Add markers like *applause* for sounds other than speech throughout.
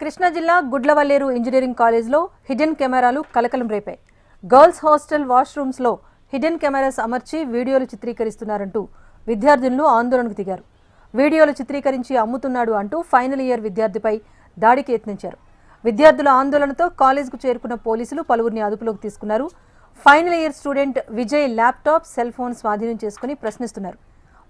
కృష్ణా జిల్లా గుడ్లవల్లేరు ఇంజనీరింగ్ కాలేజ్లో హిడెన్ కెమెరాలు కలకలం రేపాయి గర్ల్స్ హాస్టల్ వాష్రూమ్స్లో హిడెన్ కెమెరాస్ అమర్చి వీడియోలు చిత్రీకరిస్తున్నారంటూ విద్యార్థులను ఆందోళనకు దిగారు. వీడియోలు చిత్రీకరించి అమ్ముతున్నాడు అంటూ ఫైనల్ ఇయర్ విద్యార్థిపై దాడికి యత్నించారు. విద్యార్థుల ఆందోళనతో కాలేజ్కు చేరుకున్న పోలీసులు పలువురిని అదుపులోకి తీసుకున్నారు. Final year student Vijay laptop cell phone స్వాధీనం చేసుకుని ప్రశ్నిస్తున్నారు.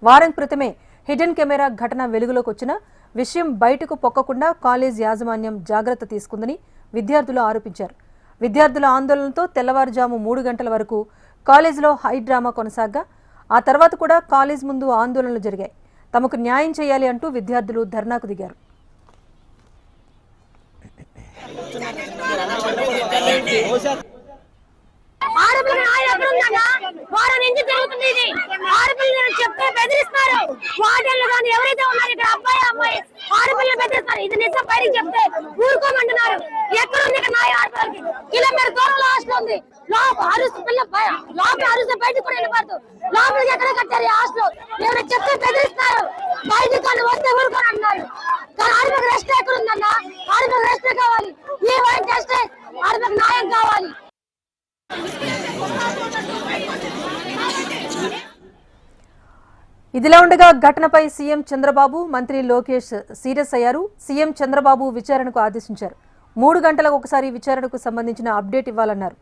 వారం క్రితమే హిడెన్ కెమెరా ఘటన వెలుగులోకి వచ్చిన విషయం బయటకు పొక్కకుండా కాలేజ్ యాజమాన్యం జాగ్రత్త తీసుకుందని విద్యార్థులు ఆరోపించారు. విద్యార్థుల ఆందోళనతో తెల్లవారుజాము మూడు గంటల వరకు కాలేజీలో హై డ్రామా కొనసాగా ఆ తర్వాత కూడా కాలేజ్ ముందు ఆందోళనలు జరిగాయి. తమకు న్యాయం చేయాలి అంటూ విద్యార్థులు ధర్నాకు దిగారు. ఆడపిల్ల నాయ వారం నుంచి జరుగుతుంది ఇది. ఆడపిల్లని చెప్తే బెదిరిస్తారు వార్డెన్లు కానీ ఎవరైతే ఉన్నారు ఇక్కడ అబ్బాయి అమ్మాయి ఆడపిల్లలు బెదిరిస్తారు ఇది చెప్తే ఊరుకోమంటున్నారు. ఎక్కడ ఉంది నాయ ఆడపిల్లలకి కిలోమీటర్ దూరంలో హాస్టల్ ఉంది. లోపల అరుస్తు పిల్ల లోపల అరుస్తు బయటకు కూడా వెళ్ళిపోద్దు లోపల ఎక్కడ కట్టారు ఈ హాస్టల్? ఎవరు చెప్తే బెదిరిస్తారు. బయటకు వస్తే ఊరుకొని అంటున్నారు కానీ ఆడపిల్ల రెస్ట్ ఇదిలా ఉండగా ఘటనపై సీఎం చంద్రబాబు మంత్రి లోకేష్ సీరియస్ అయ్యారు. సీఎం చంద్రబాబు విచారణకు ఆదేశించారు. మూడు గంటలకు ఒకసారి విచారణకు సంబంధించిన అప్డేట్ ఇవ్వాలన్నారు.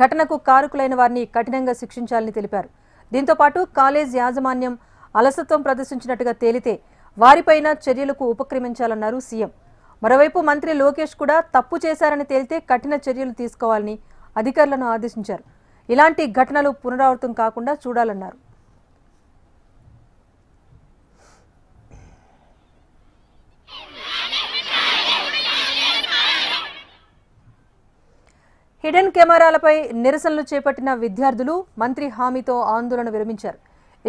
ఘటనకు కారకులైన వారిని కఠినంగా శిక్షించాలని తెలిపారు. దీంతో పాటు కాలేజ్ యాజమాన్యం అలసత్వం ప్రదర్శించినట్టుగా తేలితే వారిపైన చర్యలకు ఉపక్రమించాలన్నారు సీఎం. మరోవైపు మంత్రి లోకేష్ కూడా తప్పు చేశారని తేలితే కఠిన చర్యలు తీసుకోవాలని అధికారులను ఆదేశించారు. ఇలాంటి ఘటనలు పునరావృతం కాకుండా చూడాలన్నారు. హిడెన్ కెమెరాలపై నిరసనలు చేపట్టిన విద్యార్థులు మంత్రి హామీతో ఆందోళన విరమించారు.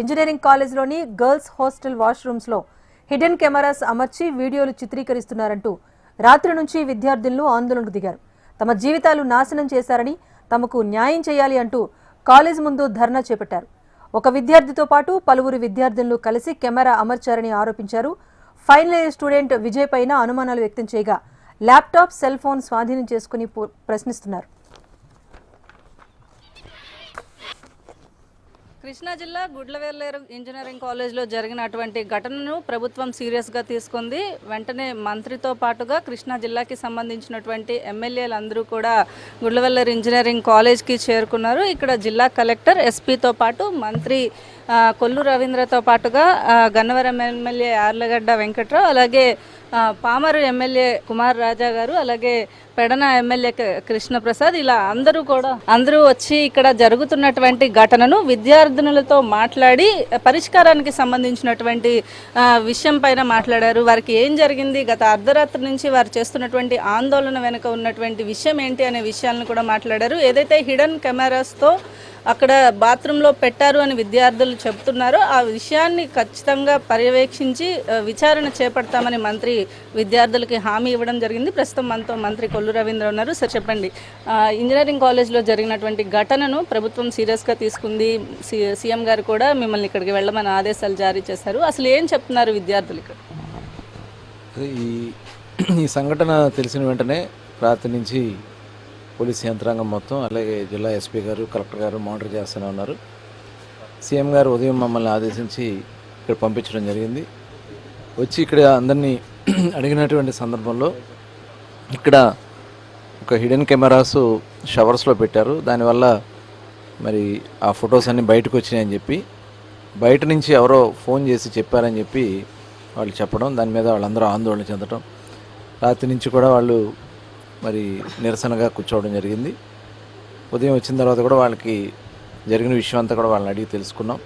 ఇంజనీరింగ్ కాలేజీలోని గర్ల్స్ హాస్టల్ వాష్రూమ్స్లో హిడెన్ కెమెరాస్ అమర్చి వీడియోలు చిత్రీకరిస్తున్నారంటూ రాత్రి నుంచి విద్యార్థులను ఆందోళనకు దిగారు. తమ జీవితాలు నాశనం చేశారని తమకు న్యాయం చేయాలి అంటూ కాలేజ్ ముందు ధర్నా చేపట్టారు. ఒక విద్యార్థితో పాటు పలువురు విద్యార్థులను కలిసి కెమెరా అమర్చారని ఆరోపించారు. ఫైనల్ ఇయర్ స్టూడెంట్ విజయ్ పైన అనుమానాలు వ్యక్తం చేయగా ల్యాప్టాప్ సెల్ ఫోన్ స్వాధీనం చేసుకుని ప్రశ్నిస్తున్నారు. కృష్ణా జిల్లా గుడ్లవేర్లేరు ఇంజనీరింగ్ కాలేజ్లో జరిగినటువంటి ఘటనను ప్రభుత్వం సీరియస్గా తీసుకుంది. వెంటనే మంత్రితో పాటుగా కృష్ణా జిల్లాకి సంబంధించినటువంటి ఎమ్మెల్యేలు అందరూ కూడా గుడ్లవెల్లేరు ఇంజనీరింగ్ కాలేజ్కి చేరుకున్నారు. ఇక్కడ జిల్లా కలెక్టర్ ఎస్పీతో పాటు మంత్రి కొల్లు రవీంద్రతో పాటుగా గన్నవరం ఎమ్మెల్యే యార్లగడ్డ వెంకట్రావు అలాగే పామరు ఎమ్మెల్యే కుమార్ రాజా గారు అలాగే పెడన ఎమ్మెల్యే కృష్ణప్రసాద్ ఇలా అందరూ కూడా అందరూ వచ్చి ఇక్కడ జరుగుతున్నటువంటి ఘటనను విద్యార్థినులతో మాట్లాడి పరిష్కారానికి సంబంధించినటువంటి విషయం పైన మాట్లాడారు. వారికి ఏం జరిగింది? గత అర్ధరాత్రి నుంచి వారు చేస్తున్నటువంటి ఆందోళన వెనుక ఉన్నటువంటి విషయం ఏంటి అనే విషయాలను కూడా మాట్లాడారు. ఏదైతే హిడెన్ కెమెరాస్తో అక్కడ బాత్రూంలో పెట్టారు అని విద్యార్థులు చెప్తున్నారో ఆ విషయాన్ని ఖచ్చితంగా పర్యవేక్షించి విచారణ చేపడతామని మంత్రి విద్యార్థులకి హామీ ఇవ్వడం జరిగింది. ప్రస్తుతం మనతో మంత్రి కొల్లు రవీంద్ర ఉన్నారు. సార్ చెప్పండి. ఇంజనీరింగ్ కాలేజ్లో జరిగినటువంటి ఘటనను ప్రభుత్వం సీరియస్గా తీసుకుంది. సి సీఎం గారు కూడా మిమ్మల్ని ఇక్కడికి వెళ్ళమని ఆదేశాలు జారీ చేశారు. అసలు ఏం చెప్తున్నారు విద్యార్థులు ఇక్కడ? ఈ ఈ సంఘటన తెలిసిన వెంటనే రాత్రి నుంచి పోలీస్ యంత్రాంగం మొత్తం అలాగే జిల్లా ఎస్పీ గారు కలెక్టర్ గారు మానిటర్ చేస్తూనే ఉన్నారు. సీఎం గారు ఉదయం మమ్మల్ని ఆదేశించి ఇక్కడ పంపించడం జరిగింది. వచ్చి ఇక్కడ అందరినీ *clears throat* అడిగినటువంటి సందర్భంలో ఇక్కడ ఒక హిడెన్ కెమెరాస్ షవర్స్లో పెట్టారు. దానివల్ల మరి ఆ ఫొటోస్ అన్నీ బయటకు వచ్చినాయని చెప్పి బయట నుంచి ఎవరో ఫోన్ చేసి చెప్పారని చెప్పి వాళ్ళు చెప్పడం దాని మీద వాళ్ళందరూ ఆందోళన చెందడం రాత్రి నుంచి కూడా వాళ్ళు మరి నిరసనగా కూర్చోవడం జరిగింది. ఉదయం వచ్చిన తర్వాత కూడా వాళ్ళకి జరిగిన విషయం అంతా కూడా వాళ్ళని అడిగి తెలుసుకున్నాం.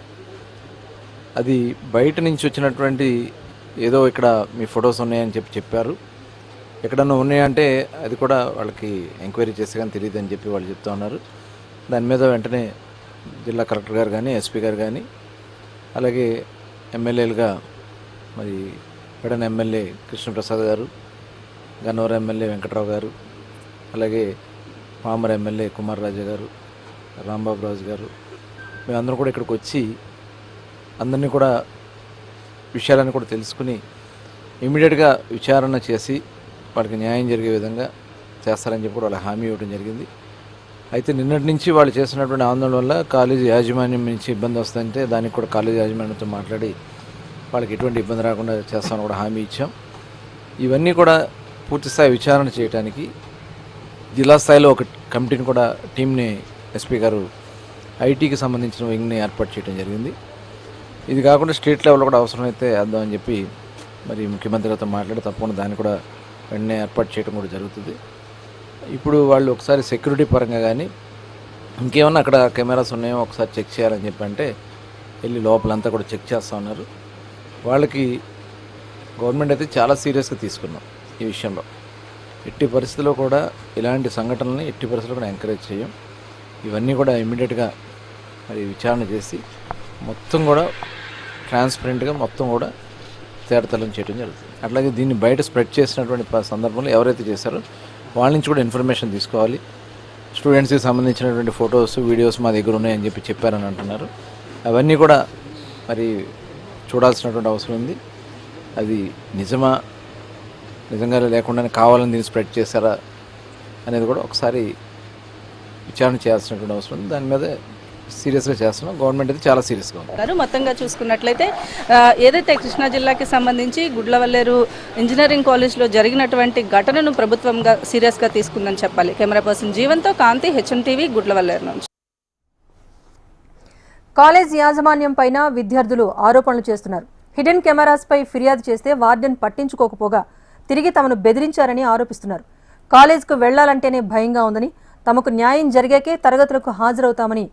అది బయట నుంచి వచ్చినటువంటి ఏదో ఇక్కడ మీ ఫొటోస్ ఉన్నాయని చెప్పి చెప్పారు. ఎక్కడన్నా ఉన్నాయంటే అది కూడా వాళ్ళకి ఎంక్వైరీ చేస్తే కానీ తెలియదు అని చెప్పి వాళ్ళు చెప్తా ఉన్నారు. దాని మీద వెంటనే జిల్లా కలెక్టర్ గారు కానీ ఎస్పీ గారు కానీ అలాగే ఎమ్మెల్యేలుగా మరి పెడన ఎమ్మెల్యే కృష్ణప్రసాద్ గారు గన్నవరం ఎమ్మెల్యే వెంకట్రావు గారు అలాగే పామర ఎమ్మెల్యే కుమార్ రాజా గారు రాంబాబు రాజు గారు మేమందరం కూడా ఇక్కడికి వచ్చి అందరినీ కూడా విషయాలను కూడా తెలుసుకుని ఇమీడియట్గా విచారణ చేసి వాళ్ళకి న్యాయం జరిగే విధంగా చేస్తారని చెప్పి కూడా వాళ్ళకి హామీ ఇవ్వడం జరిగింది. అయితే నిన్నటి నుంచి వాళ్ళు చేస్తున్నటువంటి ఆందోళన వల్ల కాలేజీ యాజమాన్యం నుంచి ఇబ్బంది వస్తుందంటే దానికి కూడా కాలేజీ యాజమాన్యంతో మాట్లాడి వాళ్ళకి ఎటువంటి ఇబ్బంది రాకుండా చేస్తామని కూడా హామీ ఇచ్చాం. ఇవన్నీ కూడా పూర్తిస్థాయి విచారణ చేయడానికి జిల్లా స్థాయిలో ఒక కమిటీని కూడా టీంని ఎస్పీ గారు ఐటీకి సంబంధించిన వింగ్ని ఏర్పాటు చేయడం జరిగింది. ఇది కాకుండా స్టేట్ లెవెల్ కూడా అవసరమైతే వేద్దామని చెప్పి మరి ముఖ్యమంత్రితో మాట్లాడి తప్పకుండా దాన్ని కూడా వెంటనే ఏర్పాటు చేయడం కూడా జరుగుతుంది. ఇప్పుడు వాళ్ళు ఒకసారి సెక్యూరిటీ పరంగా కానీ ఇంకేమన్నా అక్కడ కెమెరాస్ ఉన్నాయో ఒకసారి చెక్ చేయాలని చెప్పి అంటే వెళ్ళి లోపలంతా కూడా చెక్ చేస్తూ ఉన్నారు. వాళ్ళకి గవర్నమెంట్ అయితే చాలా సీరియస్గా తీసుకున్నాం ఈ విషయంలో. ఎట్టి పరిస్థితుల్లో కూడా ఇలాంటి సంఘటనల్ని ఎట్టి పరిస్థితుల్లో కూడా ఎంకరేజ్ చేయం. ఇవన్నీ కూడా ఇమ్మీడియట్గా మరి విచారణ చేసి మొత్తం కూడా ట్రాన్స్పరెంట్గా మొత్తం కూడా తేడతలం చేయడం జరుగుతుంది. అట్లాగే దీన్ని బయట స్ప్రెడ్ చేసినటువంటి సందర్భంలో ఎవరైతే చేశారో వాళ్ళ నుంచి కూడా ఇన్ఫర్మేషన్ తీసుకోవాలి. స్టూడెంట్స్కి సంబంధించినటువంటి ఫొటోస్ వీడియోస్ మా దగ్గర ఉన్నాయని చెప్పి చెప్పారని అంటున్నారు. అవన్నీ కూడా మరి చూడాల్సినటువంటి అవసరం ఉంది. అది నిజమా? నిజంగా లేకుండానే కావాలని దీన్ని స్ప్రెడ్ చేశారా? అనేది కూడా ఒకసారి విచారణ చేయాల్సినటువంటి అవసరం ఉంది. దాని మీద సీరియస్గా చేస్తున్నాం. గవర్నమెంట్ అయితే చాలా సీరియస్గా ఉంది. గారు మొత్తంగా చూసుకున్నట్లయితే ఏదైతే కృష్ణా జిల్లాకి సంబంధించి గుడ్లవల్లేరు ఇంజనీరింగ్ కాలేజ్లో జరిగినటువంటి ఘటనను ప్రభుత్వంగా సీరియస్గా తీసుకుందని చెప్పాలి. కెమెరా పర్సన్ జీవన్తో కాంతి హెచ్ఎం టీవీ గుడ్లవల్లేరు నుంచి. కాలేజ్ యాజమాన్యం పైన విద్యార్థులు ఆరోపణలు చేస్తున్నారు. హిడెన్ కెమెరాస్ పై ఫిర్యాదు చేస్తే వార్డెన్ పట్టించుకోకపోగా తిరిగి తమను బెదిరించారని ఆరోపిస్తున్నారు. కాలేజ్కు వెళ్ళాలంటేనే భయంగా ఉందని తమకు న్యాయం జరిగాకే తరగతులకు హాజరవుతామని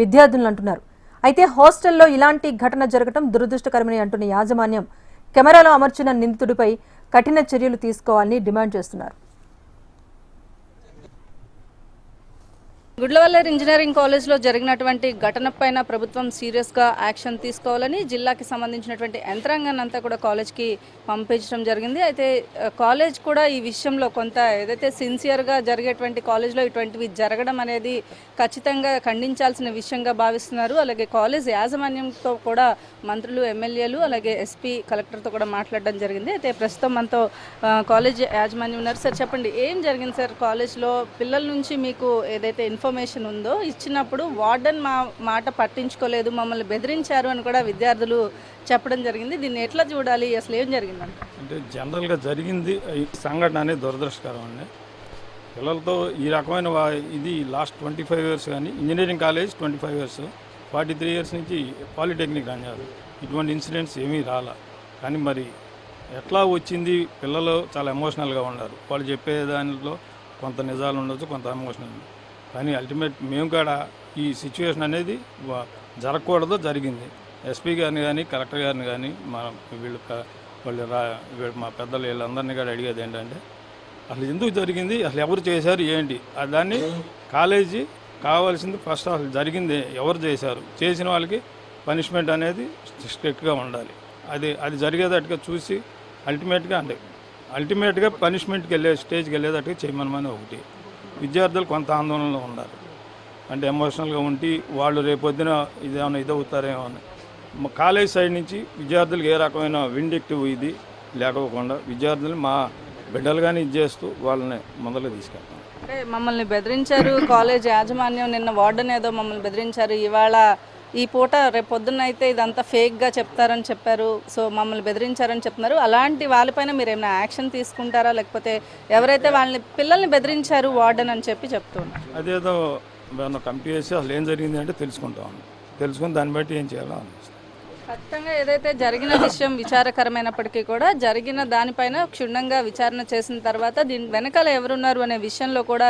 విద్యార్థులు అంటున్నారు. అయితే హాస్టల్లో ఇలాంటి ఘటన జరగడం దురదృష్టకరమని అంటున్న యాజమాన్యం కెమెరాలో అమర్చిన నిందితుడిపై కఠిన చర్యలు తీసుకోవాలని డిమాండ్ చేస్తున్నారు. గుడ్లవల్లర్ ఇంజనీరింగ్ కాలేజ్లో జరిగినటువంటి ఘటన పైన ప్రభుత్వం సీరియస్గా యాక్షన్ తీసుకోవాలని జిల్లాకి సంబంధించినటువంటి యంత్రాంగాన్ని అంతా కూడా కాలేజ్కి పంపించడం జరిగింది. అయితే కాలేజ్ కూడా ఈ విషయంలో కొంత ఏదైతే సిన్సియర్గా జరిగేటువంటి కాలేజ్లో ఇటువంటివి జరగడం అనేది ఖచ్చితంగా ఖండించాల్సిన విషయంగా భావిస్తున్నారు. అలాగే కాలేజ్ యాజమాన్యంతో కూడా మంత్రులు ఎమ్మెల్యేలు అలాగే ఎస్పీ కలెక్టర్తో కూడా మాట్లాడడం జరిగింది. అయితే ప్రస్తుతం మనతో కాలేజ్ యాజమాన్యం ఉన్నారు. సార్ చెప్పండి ఏం జరిగింది సార్? కాలేజ్లో పిల్లల నుంచి మీకు ఏదైతే ఇన్ఫర్మేషన్ ఇన్ఫర్మేషన్ ఉందో ఇచ్చినప్పుడు వార్డెన్ మా మాట పట్టించుకోలేదు మమ్మల్ని బెదిరించారు అని కూడా విద్యార్థులు చెప్పడం జరిగింది. దీన్ని ఎట్లా చూడాలి? అసలు ఏం జరిగింది అంటే జనరల్గా జరిగింది ఈ సంఘటన అనేది దురదృష్టకరం అండి. పిల్లలతో ఈ రకమైన ఇది లాస్ట్ ట్వంటీ ఫైవ్ ఇయర్స్ కానీ engineering college twenty five years forty three years నుంచి పాలిటెక్నిక్ అన్నారు. ఇటువంటి ఇన్సిడెంట్స్ ఏమీ రాలా. కానీ మరి ఎట్లా వచ్చింది? పిల్లలు చాలా ఎమోషనల్గా ఉన్నారు. వాళ్ళు చెప్పే దానిలో కొంత నిజాలు ఉండొచ్చు కొంత ఎమోషనల్ కానీ అల్టిమేట్ మేము కూడా ఈ సిచ్యువేషన్ అనేది జరగకూడదు జరిగింది. ఎస్పీ గారిని కానీ కలెక్టర్ గారిని కానీ మనం వీళ్ళు వాళ్ళు రా మా పెద్దలు వీళ్ళందరినీ కూడా అడిగేది ఏంటంటే అసలు ఎందుకు జరిగింది? అసలు ఎవరు చేశారు? ఏంటి? దాన్ని కాలేజీ కావాల్సింది ఫస్ట్ అసలు జరిగింది ఎవరు చేశారు? చేసిన వాళ్ళకి పనిష్మెంట్ అనేది స్ట్రిక్ట్గా ఉండాలి. అది అది జరిగేటట్టుగా చూసి అల్టిమేట్గా అంటే అల్టిమేట్గా పనిష్మెంట్కి వెళ్ళే స్టేజ్కి వెళ్ళేటట్టుగా చేయమనమని ఒకటి. విద్యార్థులు కొంత ఆందోళనలో ఉన్నారు. అంటే ఎమోషనల్గా ఉండి వాళ్ళు రేపొద్దున ఇదేమైనా ఇదవుతారేమో అని. మా కాలేజ్ సైడ్ నుంచి విద్యార్థులకు ఏ రకమైన విండిక్టివ్ ఇది లేకపోకుండా విద్యార్థులు మా బిడ్డలుగానే ఇది చేస్తూ వాళ్ళని మొదలు తీసుకెళ్తాం. మమ్మల్ని బెదిరించారు కాలేజ్ యాజమాన్యం నిన్న వార్డెన్ ఏదో మమ్మల్ని బెదిరించారు. ఇవాళ ఈ పూట రేపు పొద్దున్న అయితే ఇదంతా ఫేక్గా చెప్తారని చెప్పారు. సో మమ్మల్ని బెదిరించారని చెప్తున్నారు. అలాంటి వాళ్ళపైన మీరు ఏమైనా యాక్షన్ తీసుకుంటారా? లేకపోతే ఎవరైతే వాళ్ళని పిల్లల్ని బెదిరించారు వార్డెన్ అని చెప్పి చెప్తున్నారు అదేదో కమిటీ చేసి అసలు ఏం జరిగింది అంటే తెలుసుకుంటాం తెలుసుకుని దాన్ని బట్టి ఏం చేయాలో ఖచ్చితంగా ఏదైతే జరిగిన విషయం విచారకరమైనప్పటికీ కూడా జరిగిన దానిపైన క్షుణ్ణంగా విచారణ చేసిన తర్వాత దీని వెనకాల ఎవరున్నారు అనే విషయంలో కూడా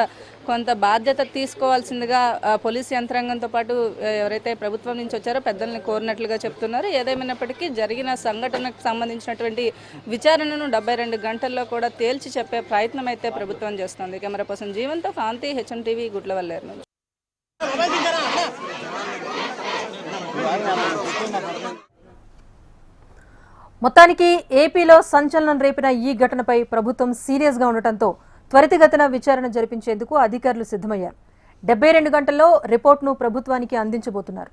కొంత బాధ్యత తీసుకోవాల్సిందిగా పోలీస్ యంత్రాంగంతో పాటు ఎవరైతే ప్రభుత్వం నుంచి వచ్చారో పెద్దల్ని కోరినట్లుగా చెప్తున్నారు. ఏదేమైనప్పటికీ జరిగిన సంఘటనకు సంబంధించినటువంటి విచారణను డెబ్బై రెండు గంటల్లో కూడా తేల్చి చెప్పే ప్రయత్నం అయితే ప్రభుత్వం చేస్తుంది. కెమెరా పర్సన్ జీవంతో కాంతి హెచ్ఎం టీవీ గుడ్లవల్లేరు నుంచి. మొత్తానికి ఏపీలో సంచలనం రేపిన ఈ ఘటనపై ప్రభుత్వం సీరియస్గా ఉండటంతో త్వరితగతిన విచారణ జరిపించేందుకు అధికారులు సిద్ధమయ్యారు. డెబ్బై రెండు గంటల్లో రిపోర్ట్ను ప్రభుత్వానికి అందించబోతున్నారు.